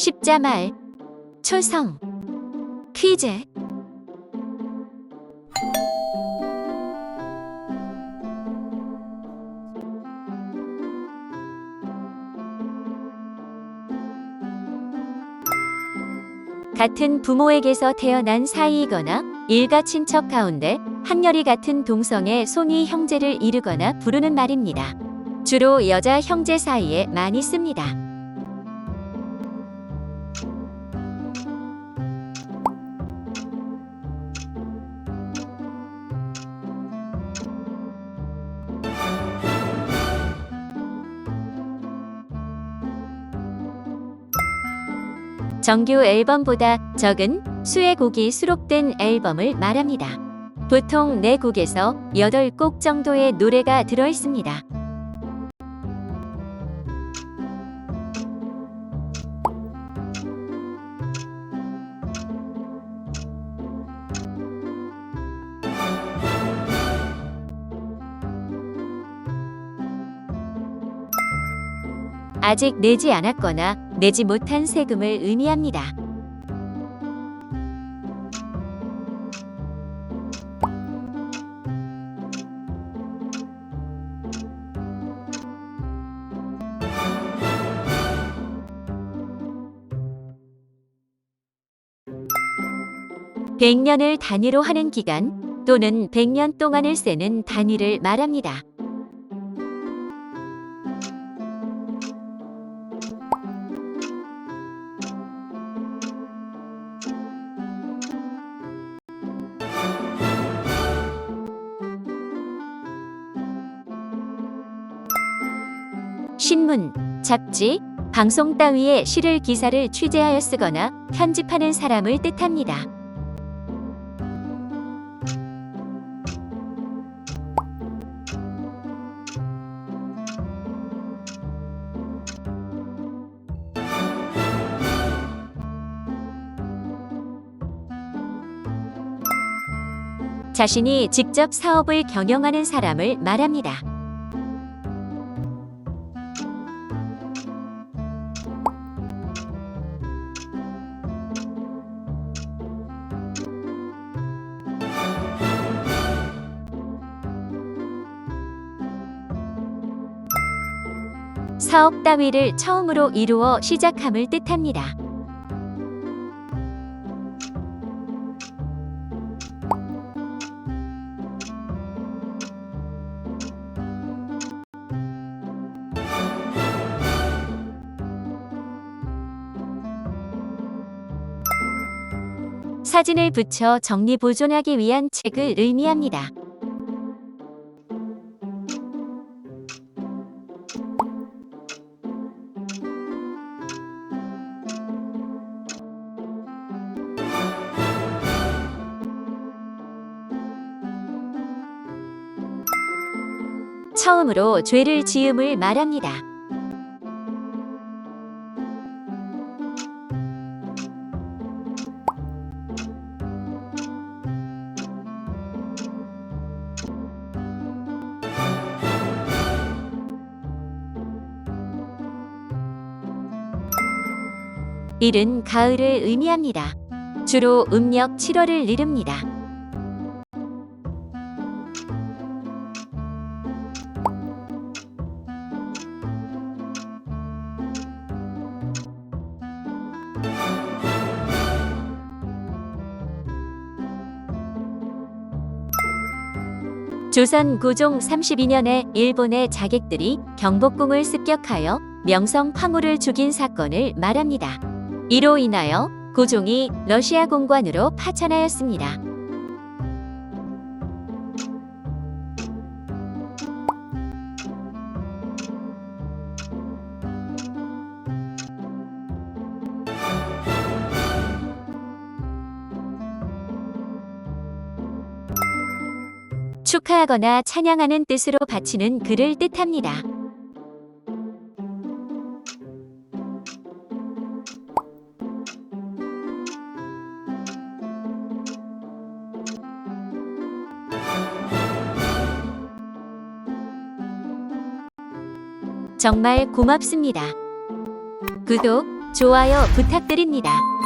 십자말, 초성, 퀴즈. 같은 부모에게서 태어난 사이이거나 일가 친척 가운데 학렬이 같은 동성의 송이 형제를 이르거나 부르는 말입니다. 주로 여자 형제 사이에 많이 씁니다. 정규 앨범보다 적은 수의 곡이 수록된 앨범을 말합니다. 보통 4곡에서 8곡 정도의 노래가 들어 있습니다. 아직 내지 않았거나 내지 못한 세금을 의미합니다. 백년을 단위로 하는 기간 또는 백년 동안을 세는 단위를 말합니다. 신문, 잡지, 방송 따위의 시를 기사를 취재하여 쓰거나 편집하는 사람을 뜻합니다. 자신이 직접 사업을 경영하는 사람을 말합니다. 사업 따위를 처음으로 이루어 시작함을 뜻합니다. 사진을 붙여 정리 보존하기 위한 책을 의미합니다. 처음으로 죄를 지음을 말합니다. 이른 가을을 의미합니다. 주로 음력 7월을 이릅니다. 조선 고종 32년에 일본의 자객들이 경복궁을 습격하여 명성 황후를 죽인 사건을 말합니다. 이로 인하여 고종이 러시아 공관으로 파천하였습니다. 축하하거나 찬양하는 뜻으로 바치는 글을 뜻합니다. 정말 고맙습니다. 구독, 좋아요 부탁드립니다.